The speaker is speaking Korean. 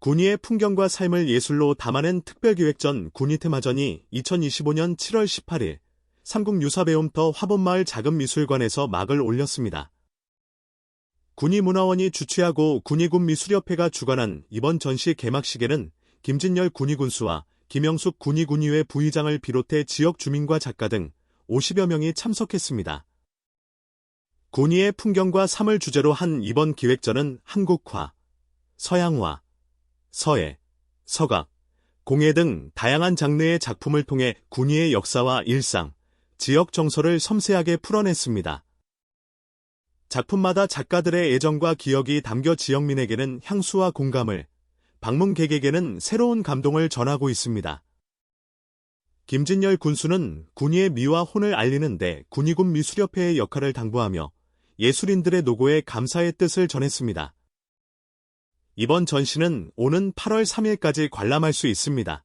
군위의 풍경과 삶을 예술로 담아낸 특별기획전 군위테마전이 2025년 7월 18일 삼국유사배움터 화본마을 작은미술관에서 막을 올렸습니다. 군위문화원이 주최하고 군위군미술협회가 주관한 이번 전시 개막식에는 김진열 군위군수와 김영숙 군위군위회 부의장을 비롯해 지역 주민과 작가 등 50여 명이 참석했습니다. 군위의 풍경과 삶을 주제로 한 이번 기획전은 한국화, 서양화, 서예, 서각, 공예 등 다양한 장르의 작품을 통해 군위의 역사와 일상, 지역 정서를 섬세하게 풀어냈습니다. 작품마다 작가들의 애정과 기억이 담겨 지역민에게는 향수와 공감을, 방문객에게는 새로운 감동을 전하고 있습니다. 김진열 군수는 군위의 미와 혼을 알리는데 군위군 미술협회의 역할을 당부하며 예술인들의 노고에 감사의 뜻을 전했습니다. 이번 전시는 오는 8월 3일까지 관람할 수 있습니다.